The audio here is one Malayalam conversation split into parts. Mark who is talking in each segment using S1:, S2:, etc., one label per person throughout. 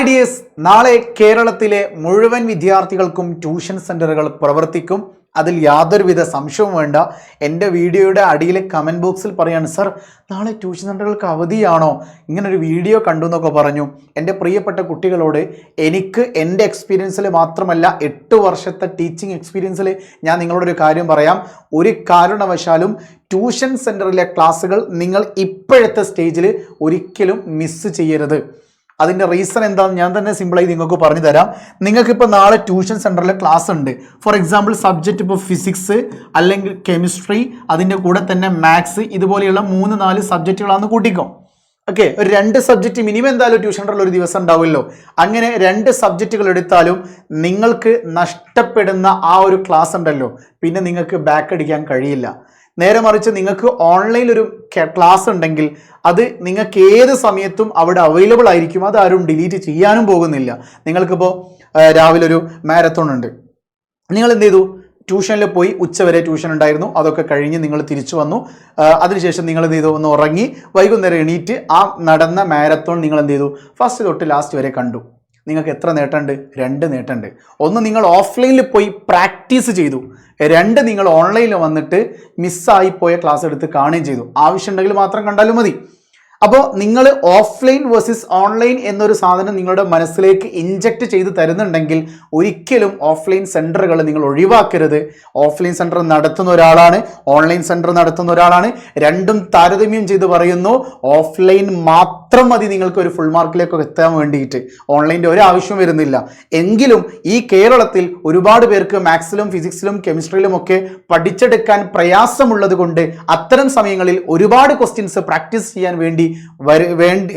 S1: ഹായ് ഡിയേഴ്സ് നാളെ കേരളത്തിലെ മുഴുവൻ വിദ്യാർത്ഥികൾക്കും ട്യൂഷൻ സെന്ററുകൾ പ്രവർത്തിക്കും. അതിൽ യാതൊരുവിധ സംശയവും വേണ്ട. എന്റെ വീഡിയോയുടെ അടിയിലെ കമന്റ് ബോക്സിൽ പറയാണ് സർ നാളെ ട്യൂഷൻ സെന്ററുകൾക്ക് അവധിയാണോ? ഇങ്ങനൊരു വീഡിയോ കണ്ടു എന്നൊക്കെ പറഞ്ഞു. എന്റെ പ്രിയപ്പെട്ട കുട്ടികളോട് എനിക്ക് എന്റെ എക്സ്പീരിയൻസിൽ മാത്രമല്ല എട്ട് വർഷത്തെ ടീച്ചിങ് എക്സ്പീരിയൻസിൽ ഞാൻ നിങ്ങളോടൊരു കാര്യം പറയാം. ഒരു കാരണവശാലും ട്യൂഷൻ സെന്ററിലെ ക്ലാസ്സുകൾ നിങ്ങൾ ഇപ്പോഴത്തെ സ്റ്റേജിൽ ഒരിക്കലും മിസ്സ് ചെയ്യരുത്. അതിന്റെ റീസൺ എന്താണെന്ന് ഞാൻ തന്നെ സിമ്പിളായി നിങ്ങൾക്ക് പറഞ്ഞു തരാം നിങ്ങൾക്കിപ്പോൾ നാളെ ട്യൂഷൻ സെന്ററിൽ ക്ലാസ് ഉണ്ട്. ഫോർ എക്സാമ്പിൾ സബ്ജക്റ്റ് ഇപ്പോൾ ഫിസിക്സ് അല്ലെങ്കിൽ കെമിസ്ട്രി അതിന്റെ കൂടെ തന്നെ മാത്സ് ഇതുപോലെയുള്ള മൂന്ന് നാല് സബ്ജക്റ്റുകളാണെന്ന് കൂട്ടിക്കോ. ഓക്കെ ഒരു രണ്ട് സബ്ജക്റ്റ് മിനിമം എന്തായാലും ട്യൂഷൻ സെന്ററിൽ ഒരു ദിവസം ഉണ്ടാവുമല്ലോ. അങ്ങനെ രണ്ട് സബ്ജക്റ്റുകൾ എടുത്താലും നിങ്ങൾക്ക് നഷ്ടപ്പെടുന്ന ആ ഒരു ക്ലാസ് ഉണ്ടല്ലോ. പിന്നെ നിങ്ങൾക്ക് ബാക്ക് അടിക്കാൻ കഴിയില്ല. നേരെ മറിച്ച് നിങ്ങൾക്ക് ഓൺലൈൻ ഒരു ക്ലാസ് ഉണ്ടെങ്കിൽ അത് നിങ്ങൾക്ക് ഏത് സമയത്തും അവിടെ അവൈലബിൾ ആയിരിക്കും. അത് ആരും ഡിലീറ്റ് ചെയ്യാനും പോകുന്നില്ല. നിങ്ങൾക്കിപ്പോൾ രാവിലെ ഒരു മാരത്തോൺ ഉണ്ട്. നിങ്ങൾ എന്ത് ചെയ്തു? ട്യൂഷനിൽ പോയി ഉച്ചവരെ ട്യൂഷൻ ഉണ്ടായിരുന്നു. അതൊക്കെ കഴിഞ്ഞ് നിങ്ങൾ തിരിച്ചു വന്നു. അതിനുശേഷം നിങ്ങൾ എന്ത് ചെയ്തു? ഒന്ന് ഉറങ്ങി വൈകുന്നേരം എണീറ്റ് ആ നടന്ന മാരത്തോൺ നിങ്ങൾ എന്ത് ചെയ്തു? ഫസ്റ്റ് തൊട്ട് ലാസ്റ്റ് വരെ കണ്ടു. നിങ്ങൾക്ക് എത്ര നേട്ടമുണ്ട്? രണ്ട് നേട്ടമുണ്ട്. ഒന്ന് നിങ്ങൾ ഓഫ്ലൈനിൽ പോയി പ്രാക്ടീസ് ചെയ്തു. രണ്ട് നിങ്ങൾ ഓൺലൈനിൽ വന്നിട്ട് മിസ്സായി പോയ ക്ലാസ് എടുത്ത് കാണുകയും ചെയ്തു. ആവശ്യമുണ്ടെങ്കിൽ മാത്രം കണ്ടാലും മതി. അപ്പോൾ നിങ്ങൾ ഓഫ്ലൈൻ വേഴ്സസ് ഓൺലൈൻ എന്നൊരു സാധനം നിങ്ങളുടെ മനസ്സിലേക്ക് ഇഞ്ചക്ട് ചെയ്ത് തരുന്നുണ്ടെങ്കിൽ ഒരിക്കലും ഓഫ്ലൈൻ സെന്ററുകൾ നിങ്ങൾ ഒഴിവാക്കരുത്. ഓഫ്ലൈൻ സെന്റർ നടത്തുന്ന ഒരാളാണ് ഓൺലൈൻ സെന്റർ നടത്തുന്ന ഒരാളാണ്. രണ്ടും താരതമ്യം ചെയ്ത് പറയുന്നു ഓഫ്ലൈൻ മാത്രം മതി നിങ്ങൾക്ക് ഒരു ഫുൾ മാർക്കിലേക്കൊക്കെ എത്താൻ വേണ്ടിയിട്ട്. ഓൺലൈന്റെ ഒരു ആവശ്യം വരുന്നില്ല. എങ്കിലും ഈ കേരളത്തിൽ ഒരുപാട് പേർക്ക് മാത്സിലും ഫിസിക്സിലും കെമിസ്ട്രിയിലും ഒക്കെ പഠിച്ചെടുക്കാൻ പ്രയാസമുള്ളത് കൊണ്ട് അത്തരം സമയങ്ങളിൽ ഒരുപാട് ക്വസ്റ്റ്യൻസ് പ്രാക്ടീസ് ചെയ്യാൻ വേണ്ടി വേണ്ടി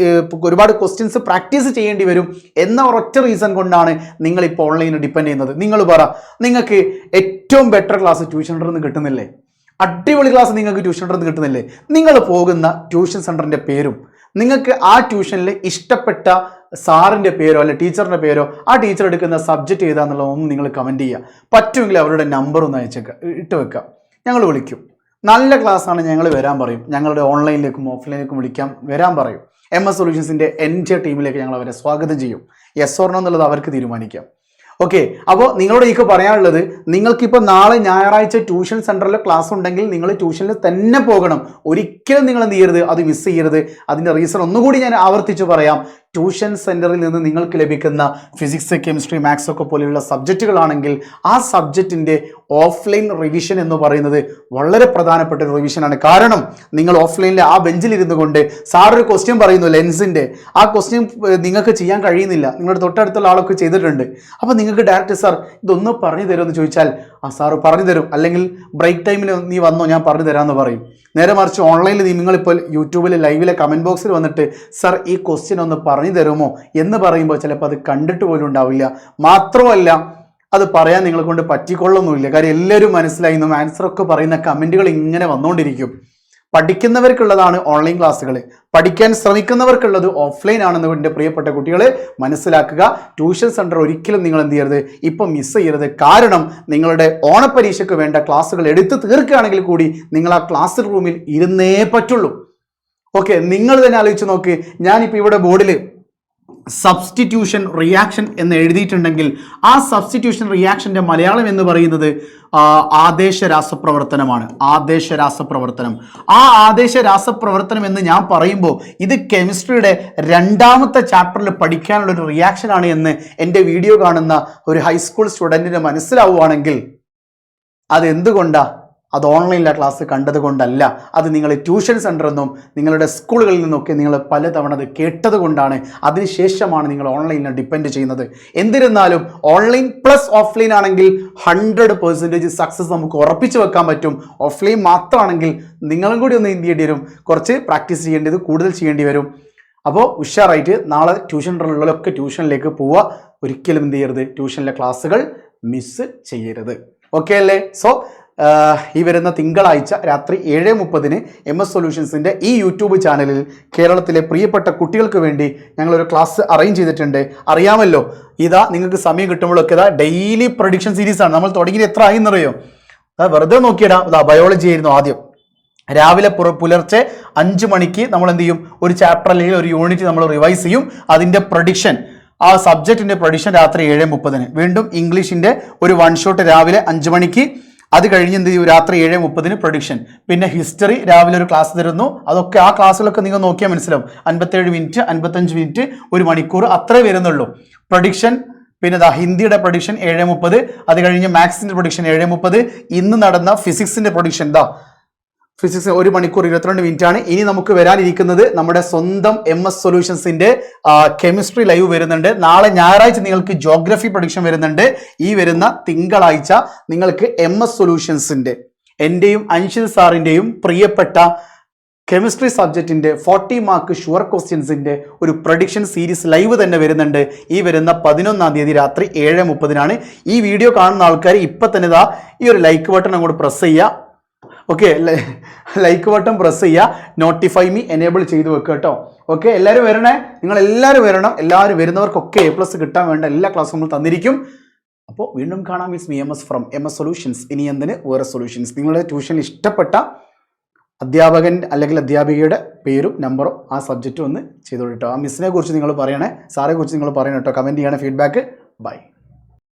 S1: ഒരുപാട് ക്വസ്റ്റ്യൻസ് പ്രാക്ടീസ് ചെയ്യേണ്ടി വരും എന്ന ഒരൊറ്റ റീസൺ കൊണ്ടാണ് നിങ്ങൾ ഇപ്പോൾ ഓൺലൈനിൽ ഡിപ്പെൻഡ് ചെയ്യുന്നത്. നിങ്ങൾ പറ നിങ്ങൾക്ക് ഏറ്റവും ബെറ്റർ ക്ലാസ് ട്യൂഷൻ സെന്ററിൽ നിന്ന് കിട്ടുന്നില്ലേ? അടിപൊളി ക്ലാസ് നിങ്ങൾക്ക് ട്യൂഷൻ സെന്ററിൽ നിന്ന് കിട്ടുന്നില്ലേ? നിങ്ങൾ പോകുന്ന ട്യൂഷൻ സെന്ററിന്റെ പേരും നിങ്ങൾക്ക് ആ ട്യൂഷനിൽ ഇഷ്ടപ്പെട്ട സാറിന്റെ പേരോ അല്ലെ ടീച്ചറിന്റെ പേരോ ആ ടീച്ചർ എടുക്കുന്ന സബ്ജക്റ്റ് ഏതാണെന്നുള്ളതൊന്നും നിങ്ങൾ കമന്റ് ചെയ്യുക. പറ്റുമെങ്കിൽ അവരുടെ നമ്പർ ഒന്ന് അയച്ചേക്കുക ഇട്ട് വെക്കുക ഞങ്ങൾ വിളിക്കും. നല്ല ക്ലാസ്സാണ് ഞങ്ങൾ വരാൻ പറയും. ഞങ്ങളുടെ ഓൺലൈനിലേക്കും ഓഫ്ലൈനിലേക്കും വിളിക്കാം വരാൻ പറയും. എം എസ് സൊല്യൂഷൻസിന്റെ എന്റെ ടീമിലേക്ക് ഞങ്ങൾ അവരെ സ്വാഗതം ചെയ്യും. എസ് ഓർണോ എന്നുള്ളത് അവർക്ക് തീരുമാനിക്കാം. ഓക്കെ അപ്പോൾ നിങ്ങളോട് എനിക്ക് പറയാനുള്ളത് നിങ്ങൾക്കിപ്പോൾ നാളെ ഞായറാഴ്ച ട്യൂഷൻ സെന്ററിൽ ക്ലാസ് ഉണ്ടെങ്കിൽ നിങ്ങൾ ട്യൂഷനിൽ തന്നെ പോകണം. ഒരിക്കലും നിങ്ങൾ എന്ത് ചെയ്യരുത് അത് മിസ് ചെയ്യരുത്. അതിന്റെ റീസൺ ഒന്നുകൂടി ഞാൻ ആവർത്തിച്ച് പറയാം. ട്യൂഷൻ സെന്ററിൽ നിന്ന് നിങ്ങൾക്ക് ലഭിക്കുന്ന ഫിസിക്സ് കെമിസ്ട്രി മാത്സ് ഒക്കെ പോലെയുള്ള സബ്ജക്റ്റുകളാണെങ്കിൽ ആ സബ്ജക്റ്റിന്റെ ഓഫ്ലൈൻ റിവിഷൻ എന്ന് പറയുന്നത് വളരെ പ്രധാനപ്പെട്ട ഒരു റിവിഷനാണ് കാരണം നിങ്ങൾ ഓഫ്ലൈനിൽ ആ ബെഞ്ചിൽ ഇരുന്നു കൊണ്ട് സാറൊരു ക്വസ്റ്റ്യൻ പറയുന്നു ലെൻസിന്റെ ആ ക്വസ്റ്റ്യൻ നിങ്ങൾക്ക് ചെയ്യാൻ കഴിയുന്നില്ല. നിങ്ങളുടെ തൊട്ടടുത്തുള്ള ആളൊക്കെ ചെയ്തിട്ടുണ്ട്. അപ്പോൾ നിങ്ങൾക്ക് ഡയറക്റ്റ് സാർ ഇതൊന്ന് പറഞ്ഞു തരുമെന്ന് ചോദിച്ചാൽ ആ സാറ് പറഞ്ഞു തരും. അല്ലെങ്കിൽ ബ്രേക്ക് ടൈമിൽ നീ വന്നോ ഞാൻ പറഞ്ഞു തരാമെന്ന് പറയും. നേരെ മറിച്ച് ഓൺലൈനിൽ നിങ്ങളിപ്പോൾ യൂട്യൂബിൽ ലൈവിലെ കമന്റ് ബോക്സിൽ വന്നിട്ട് സർ ഈ ക്വസ്റ്റ്യൻ ഒന്ന് പറഞ്ഞു തരുമോ? എന്ന് പറയുമ്പോൾ ചിലപ്പോൾ അത് കണ്ടിട്ട് പോലും ഉണ്ടാവില്ല. മാത്രമല്ല അത് പറയാൻ നിങ്ങളെ കൊണ്ട് പറ്റിക്കൊള്ളൊന്നുമില്ല. കാര്യം എല്ലാവരും മനസ്സിലായി ആൻസറൊക്കെ പറയുന്ന കമന്റുകൾ ഇങ്ങനെ വന്നുകൊണ്ടിരിക്കും പഠിക്കുന്നവർക്കുള്ളതാണ് ഓൺലൈൻ ക്ലാസ്സുകൾ പഠിക്കാൻ ശ്രമിക്കുന്നവർക്കുള്ളത് ഓഫ്ലൈൻ ആണെന്ന് എന്റെ പ്രിയപ്പെട്ട കുട്ടികളെ മനസ്സിലാക്കുക. ട്യൂഷൻ സെന്റർ ഒരിക്കലും നിങ്ങൾ എന്ത് ചെയ്യരുത്. ഇപ്പം മിസ് ചെയ്യരുത്. കാരണം നിങ്ങളുടെ ഓണപ്പരീക്ഷയ്ക്ക് വേണ്ട ക്ലാസ്സുകൾ എടുത്ത് തീർക്കുകയാണെങ്കിൽ കൂടി നിങ്ങൾ ആ ക്ലാസ് റൂമിൽ ഇരുന്നേ പറ്റുള്ളൂ. ഓക്കെ നിങ്ങൾ തന്നെ ആലോചിച്ച് നോക്ക്. ഞാനിപ്പോൾ ഇവിടെ ബോർഡിൽ സബ്സ്റ്റിറ്റ്യൂഷൻ റിയാക്ഷൻ എന്ന് എഴുതിയിട്ടുണ്ടെങ്കിൽ ആ സബ്സ്റ്റിറ്റ്യൂഷൻ റിയാക്ഷന്റെ മലയാളം എന്ന് പറയുന്നത് ആദേശ രാസപ്രവർത്തനമാണ് ആദേശ രാസപ്രവർത്തനം ആ ആദേശ രാസപ്രവർത്തനം എന്ന് ഞാൻ പറയുമ്പോൾ ഇത് കെമിസ്ട്രിയുടെ രണ്ടാമത്തെ ചാപ്റ്ററിൽ പഠിക്കാനുള്ള ഒരു റിയാക്ഷനാണ് എന്ന് എന്റെ വീഡിയോ കാണുന്ന ഒരു ഹൈസ്കൂൾ സ്റ്റുഡന്റിന് മനസ്സിലാവുകയാണെങ്കിൽ അതെന്തുകൊണ്ടാണ് അത് ഓൺലൈനിലെ ക്ലാസ് കണ്ടതുകൊണ്ടല്ല അത് നിങ്ങൾ ട്യൂഷൻ സെന്ററിൽ നിന്നും നിങ്ങളുടെ സ്കൂളുകളിൽ നിന്നൊക്കെ നിങ്ങൾ പലതവണ അത് കേട്ടതുകൊണ്ടാണ് അതിനുശേഷമാണ് നിങ്ങൾ ഓൺലൈനിൽ ഡിപ്പെൻഡ് ചെയ്യുന്നത്. എന്നിരുന്നാലും ഓൺലൈൻ പ്ലസ് ഓഫ്ലൈൻ ആണെങ്കിൽ ഹൺഡ്രഡ് പെർസെന്റേജ് സക്സസ് നമുക്ക് ഉറപ്പിച്ച് വെക്കാൻ പറ്റും. ഓഫ്ലൈൻ മാത്രമാണെങ്കിൽ നിങ്ങളും കൂടി ഒന്ന് എന്ത് വരും? കുറച്ച് പ്രാക്ടീസ് ചെയ്യേണ്ടത് കൂടുതൽ ചെയ്യേണ്ടി വരും. അപ്പോൾ ഉഷാറായിട്ട് നാളെ ട്യൂഷൻ ഉള്ളവരൊക്കെ ട്യൂഷനിലേക്ക് പോവുക. ഒരിക്കലും എന്ത് ചെയ്യരുത്? ട്യൂഷനിലെ ക്ലാസ്സുകൾ മിസ് ചെയ്യരുത്. ഓക്കെ അല്ലേ? സോ ഈ വരുന്ന തിങ്കളാഴ്ച രാത്രി ഏഴ് മുപ്പതിന് എം എസ് സൊല്യൂഷൻസിന്റെ ഈ യൂട്യൂബ് ചാനലിൽ കേരളത്തിലെ പ്രിയപ്പെട്ട കുട്ടികൾക്ക് വേണ്ടി ഞങ്ങളൊരു ക്ലാസ് അറേഞ്ച് ചെയ്തിട്ടുണ്ട്. അറിയാമല്ലോ ഇതാ നിങ്ങൾക്ക് സമയം കിട്ടുമ്പോഴൊക്കെ ഇതാ ഡെയിലി പ്രൊഡിക്ഷൻ സീരീസാണ് നമ്മൾ തുടങ്ങി എത്ര ആയി എന്നറിയോ അതാ വെറുതെ നോക്കിയിടാം ഇതാ ബയോളജി ആയിരുന്നു ആദ്യം. രാവിലെ പുറ പുലർച്ചെ അഞ്ച് മണിക്ക് നമ്മൾ എന്ത് ചെയ്യും? ഒരു ചാപ്റ്റർ അല്ലെങ്കിൽ ഒരു യൂണിറ്റ് നമ്മൾ റിവൈസ് ചെയ്യും. അതിന്റെ പ്രൊഡിക്ഷൻ ആ സബ്ജക്റ്റിന്റെ പ്രൊഡിക്ഷൻ രാത്രി ഏഴ് മുപ്പതിന്. വീണ്ടും ഇംഗ്ലീഷിന്റെ ഒരു വൺ ഷോട്ട് രാവിലെ അഞ്ച് മണിക്ക്. അത് കഴിഞ്ഞ് എന്ത് ചെയ്യും? രാത്രി ഏഴ് മുപ്പതിന് പ്രൊഡിക്ഷൻ പിന്നെ ഹിസ്റ്ററി രാവിലെ ഒരു ക്ലാസ് തരുന്നു. അതൊക്കെ ആ ക്ലാസ്സിലൊക്കെ നിങ്ങൾ നോക്കിയാൽ മനസ്സിലാവും. അൻപത്തേഴ് മിനിറ്റ് അൻപത്തഞ്ച് മിനിറ്റ് ഒരു മണിക്കൂർ അത്രേ വരുന്നുള്ളൂ. പ്രൊഡിക്ഷൻ പിന്നെ ദാ ഹിന്ദിയുടെ പ്രൊഡിക്ഷൻ ഏഴ് മുപ്പത്. അത് കഴിഞ്ഞ് മാത്സിന്റെ പ്രൊഡിക്ഷൻ ഏഴ് മുപ്പത്. ഇന്ന് നടന്ന ഫിസിക്സിന്റെ പ്രൊഡിക്ഷൻ ദാ ഫിസിക്സ് ഒരു മണിക്കൂർ ഇരുപത്തിരണ്ട് മിനിറ്റ് ആണ് ഇനി നമുക്ക് വരാനിരിക്കുന്നത് നമ്മുടെ സ്വന്തം എം എസ് സൊല്യൂഷൻസിന്റെ കെമിസ്ട്രി ലൈവ് വരുന്നുണ്ട്. നാളെ ഞായറാഴ്ച നിങ്ങൾക്ക് ജോഗ്രഫി പ്രൊഡിക്ഷൻ വരുന്നുണ്ട്. ഈ വരുന്ന തിങ്കളാഴ്ച നിങ്ങൾക്ക് എം എസ് സൊല്യൂഷൻസിന്റെ എന്റെയും അൻഷിൽ സാറിന്റെയും പ്രിയപ്പെട്ട കെമിസ്ട്രി സബ്ജക്റ്റിന്റെ ഫോർട്ടി മാർക്ക് ഷുവർ ക്വസ്റ്റ്യൻസിന്റെ ഒരു പ്രൊഡിക്ഷൻ സീരീസ് ലൈവ് തന്നെ വരുന്നുണ്ട്. ഈ വരുന്ന പതിനൊന്നാം തീയതി രാത്രി ഏഴ് മുപ്പതിനാണ്. ഈ വീഡിയോ കാണുന്ന ആൾക്കാർ ഇപ്പൊ തന്നെ ഇതാ ഈ ഒരു ലൈക്ക് ബട്ടൺ അങ്ങോട്ട് പ്രസ് ചെയ്യുക. ഓക്കെ ലൈക്ക് ബട്ടൺ പ്രസ് ചെയ്യുക. നോട്ടിഫൈ മീ എനേബിൾ ചെയ്ത് വെക്കുക കേട്ടോ. ഓക്കെ എല്ലാവരും വരണേ? നിങ്ങൾ എല്ലാവരും വരണം. എല്ലാവരും വരുന്നവർക്കൊക്കെ എ പ്ലസ് കിട്ടാൻ വേണ്ട എല്ലാ ക്ലാസ്സും നമ്മൾ തന്നിരിക്കും. അപ്പോൾ വീണ്ടും കാണാം miss me M S from M S solutions ഇനി എന്തിന്? വേറെ സൊല്യൂഷൻസ് നിങ്ങളുടെ ട്യൂഷൻ ഇഷ്ടപ്പെട്ട അധ്യാപകൻ അല്ലെങ്കിൽ അധ്യാപികയുടെ പേരും നമ്പറും ആ സബ്ജക്റ്റും ഒന്ന് ചെയ്തോളൂ കേട്ടോ. ആ മിസ്സിനെ കുറിച്ച് നിങ്ങൾ പറയണേ. സാറെ കുറിച്ച് നിങ്ങൾ പറയണം കേട്ടോ. കമന്റ് ചെയ്യണേ ഫീഡ്ബാക്ക് ബൈ